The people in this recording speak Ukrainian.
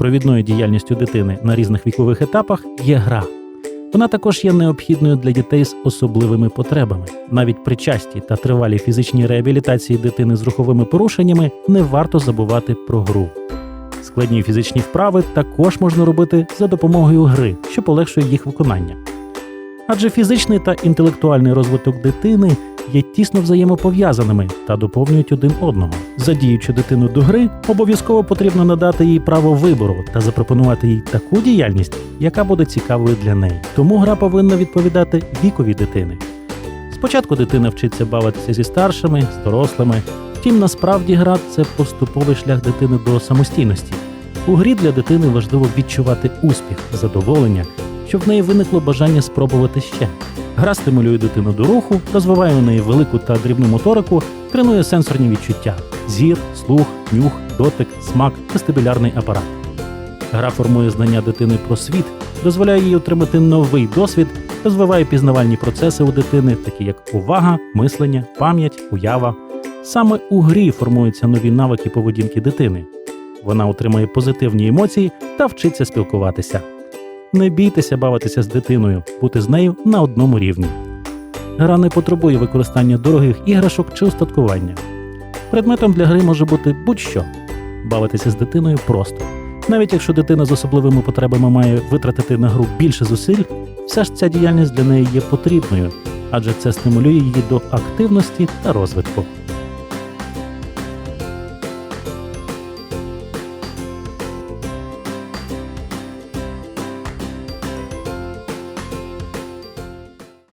провідною діяльністю дитини на різних вікових етапах є гра. Вона також є необхідною для дітей з особливими потребами. Навіть при частій та тривалій фізичній реабілітації дитини з руховими порушеннями не варто забувати про гру. Складні фізичні вправи також можна робити за допомогою гри, що полегшує їх виконання. Адже фізичний та інтелектуальний розвиток дитини є тісно взаємопов'язаними та доповнюють один одного. Задіючи дитину до гри, обов'язково потрібно надати їй право вибору та запропонувати їй таку діяльність, яка буде цікавою для неї. Тому гра повинна відповідати вікові дитини. Спочатку дитина вчиться бавитися зі старшими, з дорослими. Втім, насправді гра це поступовий шлях дитини до самостійності. У грі для дитини важливо відчувати успіх, задоволення, щоб в неї виникло бажання спробувати ще. Гра стимулює дитину до руху, розвиває у неї велику та дрібну моторику, тренує сенсорні відчуття: зір, слух, нюх, дотик, смак, вестибулярний апарат. Гра формує знання дитини про світ, дозволяє їй отримати новий досвід, розвиває пізнавальні процеси у дитини, такі як увага, мислення, пам'ять, уява. Саме у грі формуються нові навики поведінки дитини. Вона отримує позитивні емоції та вчиться спілкуватися. Не бійтеся бавитися з дитиною, бути з нею на одному рівні. Гра не потребує використання дорогих іграшок чи устаткування. Предметом для гри може бути будь-що. Бавитися з дитиною просто. Навіть якщо дитина з особливими потребами має витратити на гру більше зусиль, все ж ця діяльність для неї є потрібною, адже це стимулює її до активності та розвитку.